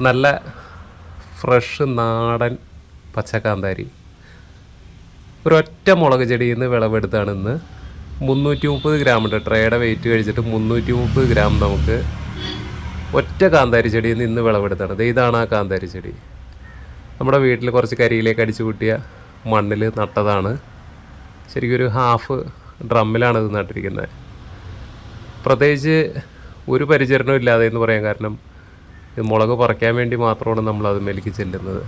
നല്ല ഫ്രഷ് നാടൻ പച്ചക്കാന്താരി. ഒരൊറ്റ മുളക് ചെടിയിൽ നിന്ന് വിളവെടുത്താണ് ഇന്ന്. മുന്നൂറ്റി മുപ്പത് ഗ്രാം ഉണ്ട് ട്രേയുടെ വെയിറ്റ് കഴിച്ചിട്ട് മുന്നൂറ്റി മുപ്പത് ഗ്രാം നമുക്ക് ഒറ്റ കാന്താരി ചെടിയിൽ നിന്ന് ഇന്ന് വിളവെടുത്താണ്. ഇതാണ് ആ കാന്താരി ചെടി. നമ്മുടെ വീട്ടിൽ കുറച്ച് കരിയിലേക്ക് അടിച്ചു കൂട്ടിയ മണ്ണിൽ നട്ടതാണ്. ശരിക്കും ഒരു ഹാഫ് ഡ്രമ്മിലാണ് ഇത് നട്ടിരിക്കുന്നത്. പ്രത്യേകിച്ച് ഒരു പരിചരണവും ഇല്ലാതെ എന്ന് പറയാൻ കാരണം ഇത് മുളക് പറിക്കാൻ വേണ്ടി മാത്രമാണ് നമ്മൾ അത് മെലിക്ക് ചെല്ലുന്നത്.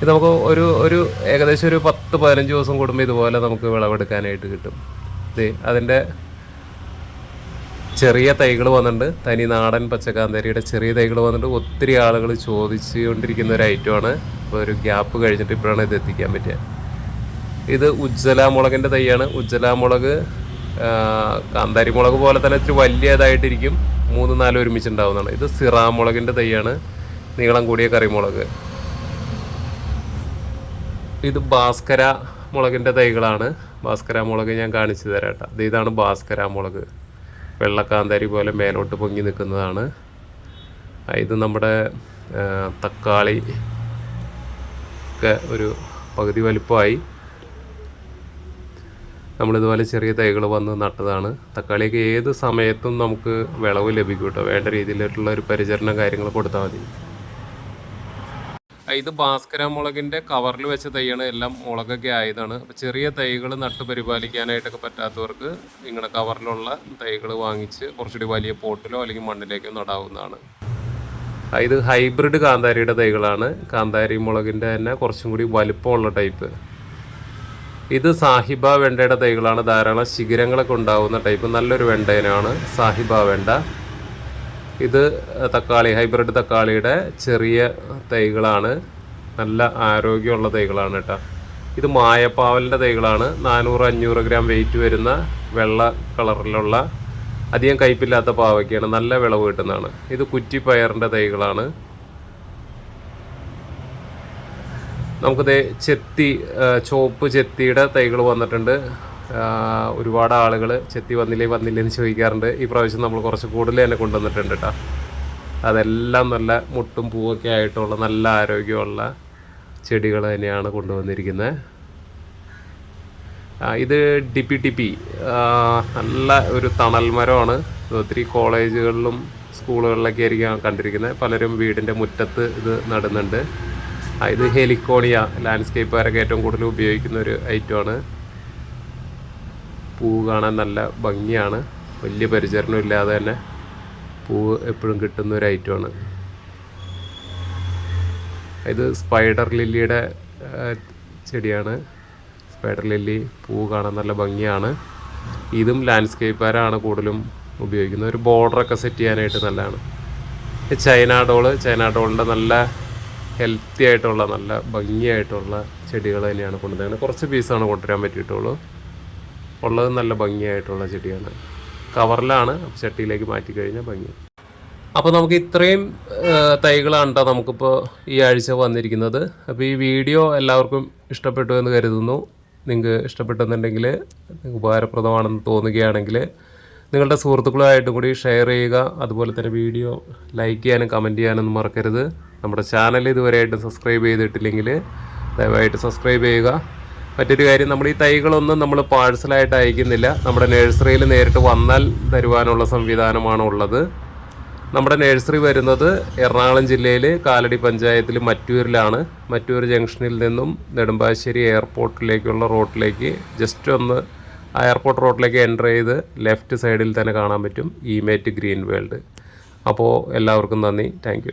ഇത് നമുക്ക് ഒരു ഒരു ഏകദേശം ഒരു പത്ത് പതിനഞ്ച് ദിവസം കൂടുമ്പോൾ ഇതുപോലെ നമുക്ക് വിളവെടുക്കാനായിട്ട് കിട്ടും. ഇത് അതിന്റെ ചെറിയ തൈകൾ വന്നിട്ടുണ്ട്. തനി നാടൻ പച്ചക്കാന്തരിയുടെ ചെറിയ തൈകൾ വന്നിട്ട് ഒത്തിരി ആളുകൾ ചോദിച്ചുകൊണ്ടിരിക്കുന്ന ഒരു ഐറ്റമാണ്. അപ്പോൾ ഒരു ഗ്യാപ്പ് കഴിഞ്ഞിട്ട് ഇപ്പോഴാണ് ഇത് എത്തിക്കാൻ പറ്റുക ഇത് ഉജ്ജല മുളകിന്റെ തൈയാണ്. ഉജ്ജല മുളക് കാന്താരി മുളക് പോലെ തന്നെ ഇത്തിരി വലിയതായിട്ടിരിക്കും. മൂന്ന് നാല് ഒരുമിച്ചുണ്ടാവുന്നതാണ്. ഇത് സിറാമുളകിന്റെ തൈയാണ് നീളം കൂടിയ കറിമുളക്. ഇത് ഭാസ്കര മുളകിന്റെ തൈകളാണ്. ഭാസ്കര മുളക് ഞാൻ കാണിച്ചു തരാം കേട്ടോ അത് ഇതാണ് ഭാസ്കര മുളക്. വെള്ളക്കാന്താരി പോലെ മേലോട്ട് പൊങ്ങി നിൽക്കുന്നതാണ്. ഇത് നമ്മുടെ തക്കാളി ഒക്കെ ഒരു പകുതി വലിപ്പമായി. നമ്മളിതുപോലെ ചെറിയ തൈകൾ വന്ന് നട്ടതാണ്. തക്കാളിയൊക്കെ ഏത് സമയത്തും നമുക്ക് വിളവ് ലഭിക്കും കേട്ടോ. വേണ്ട രീതിയിലുള്ള ഒരു പരിചരണം കാര്യങ്ങൾ കൊടുത്താൽ മതി. ഇത് ഭാസ്കര മുളകിന്റെ കവറിൽ വെച്ച തൈയാണ്. എല്ലാം മുളകൊക്കെ ആയതാണ്. അപ്പോൾ ചെറിയ തൈകൾ നട്ട് പരിപാലിക്കാനായിട്ടൊക്കെ പറ്റാത്തവർക്ക് ഇങ്ങനെ കവറിലുള്ള തൈകൾ വാങ്ങിച്ച് കുറച്ചുകൂടി വലിയ പോട്ടിലോ അല്ലെങ്കിൽ മണ്ണിലേക്കോ നടാവുന്നതാണ്. ഇത് ഹൈബ്രിഡ് കാന്താരിയുടെ തൈകളാണ്. കാന്താരി മുളകിന്റെ തന്നെ കുറച്ചും കൂടി വലിപ്പമുള്ള ടൈപ്പ്. ഇത് സാഹിബ വെണ്ടയുടെ തൈകളാണ്. ധാരാളം ശിഖരങ്ങളൊക്കെ ഉണ്ടാവുന്ന ടൈപ്പ് നല്ലൊരു വെണ്ടയിനാണ് സാഹിബ വെണ്ട. ഇത് തക്കാളി ഹൈബ്രിഡ് തക്കാളിയുടെ ചെറിയ തൈകളാണ്. നല്ല ആരോഗ്യമുള്ള തൈകളാണ് കേട്ടോ. ഇത് മായപ്പാവലിന്റെ തൈകളാണ്. നാനൂറ് അഞ്ഞൂറ് ഗ്രാം വെയിറ്റ് വരുന്ന വെള്ള കളറിലുള്ള അധികം കയ്പില്ലാത്ത പാവയ്ക്കാണ് നല്ല വിളവ് കിട്ടുന്നതാണ്. ഇത് കുറ്റിപ്പയറിന്റെ തൈകളാണ്. നമുക്കിത് ചെത്തി ചോപ്പ് ചെത്തിയുടെ തൈകൾ വന്നിട്ടുണ്ട്. ഒരുപാട് ആളുകൾ ചെത്തി വന്നില്ലേ വന്നില്ലേ എന്ന് ചോദിക്കാറുണ്ട്. ഈ പ്രാവശ്യം നമ്മൾ കുറച്ച് കൂടുതൽ തന്നെ കൊണ്ടുവന്നിട്ടുണ്ട് കേട്ടോ അതെല്ലാം നല്ല മുട്ടും പൂവൊക്കെ ആയിട്ടുള്ള നല്ല ആരോഗ്യമുള്ള ചെടികൾ തന്നെയാണ് കൊണ്ടുവന്നിരിക്കുന്നത്. ഇത് ടി പി നല്ല ഒരു തണൽ മരമാണ്. ഒത്തിരി കോളേജുകളിലും സ്കൂളുകളിലൊക്കെ ആയിരിക്കും കണ്ടിരിക്കുന്നത്. പലരും വീടിന്റെ മുറ്റത്ത് ഇത് നടുന്നുണ്ട്. ഇത് ഹെലിക്കോണിയ ലാൻഡ്സ്കേപ്പുകാരൊക്കെ ഏറ്റവും കൂടുതൽ ഉപയോഗിക്കുന്ന ഒരു ഐറ്റമാണ്. പൂ കാണാൻ നല്ല ഭംഗിയാണ്. വലിയ പരിചരണം ഇല്ലാതെ തന്നെ പൂവ് എപ്പോഴും കിട്ടുന്ന ഒരു ഐറ്റമാണ്. ഇത് സ്പൈഡർ ലില്ലിയുടെ ചെടിയാണ്. സ്പൈഡർ ലില്ലി പൂ കാണാൻ നല്ല ഭംഗിയാണ്. ഇതും ലാൻഡ്സ്കേപ്പുകാരാണ് കൂടുതലും ഉപയോഗിക്കുന്നത്. ഒരു ബോർഡറൊക്കെ സെറ്റ് ചെയ്യാനായിട്ട് നല്ലതാണ്. ചൈന ഡോൾ ചൈന ഡോളിന്റെ നല്ല ഹെൽത്തി ആയിട്ടുള്ള നല്ല ഭംഗിയായിട്ടുള്ള ചെടികൾ തന്നെയാണ് കൊണ്ടുവരുന്നത് കുറച്ച് പീസാണ് കൊണ്ടുവരാൻ പറ്റിയിട്ടുള്ളൂ. ഉള്ളത് നല്ല ഭംഗിയായിട്ടുള്ള ചെടിയാണ്. കവറിലാണ് ചട്ടിയിലേക്ക് മാറ്റി കഴിഞ്ഞാൽ ഭംഗി. അപ്പോൾ നമുക്ക് ഇത്രയും തൈകളാണ് കേട്ടോ നമുക്കിപ്പോൾ ഈ ആഴ്ച വന്നിരിക്കുന്നത്. അപ്പോൾ ഈ വീഡിയോ എല്ലാവർക്കും ഇഷ്ടപ്പെട്ടു എന്ന് കരുതുന്നു. നിങ്ങൾക്ക് ഇഷ്ടപ്പെട്ടെന്നുണ്ടെങ്കിൽ ഉപകാരപ്രദമാണെന്ന് തോന്നുകയാണെങ്കിൽ നിങ്ങളുടെ സുഹൃത്തുക്കളുമായിട്ടും കൂടി ഷെയർ ചെയ്യുക. അതുപോലെ തന്നെ വീഡിയോ ലൈക്ക് ചെയ്യാനും കമന്റ് ചെയ്യാനൊന്നും മറക്കരുത്. നമ്മുടെ ചാനൽ ഇതുവരെയായിട്ടും സബ്സ്ക്രൈബ് ചെയ്തിട്ടില്ലെങ്കിൽ ദയവായിട്ട് സബ്സ്ക്രൈബ് ചെയ്യുക. മറ്റൊരു കാര്യം നമ്മൾ ഈ തൈകളൊന്നും നമ്മൾ പാഴ്സലായിട്ട് അയക്കുന്നില്ല. നമ്മുടെ നഴ്സറിയിൽ നേരിട്ട് വന്നാൽ തരുവാനുള്ള സംവിധാനമാണ് ഉള്ളത്. നമ്മുടെ നഴ്സറി വരുന്നത് എറണാകുളം ജില്ലയിൽ കാലടി പഞ്ചായത്തിൽ മറ്റൂരിലാണ്. മറ്റൂർ ജംഗ്ഷനിൽ നിന്നും നെടുമ്പാശ്ശേരി എയർപോർട്ടിലേക്കുള്ള റോട്ടിലേക്ക് ജസ്റ്റ് ഒന്ന് ആ എയർപോർട്ട് റോട്ടിലേക്ക് എന്റർ ചെയ്ത് ലെഫ്റ്റ് സൈഡിൽ തന്നെ കാണാൻ പറ്റും. ഇമേറ്റ് ഗ്രീൻ വേൾഡ്. അപ്പോൾ എല്ലാവർക്കും നന്ദി. താങ്ക്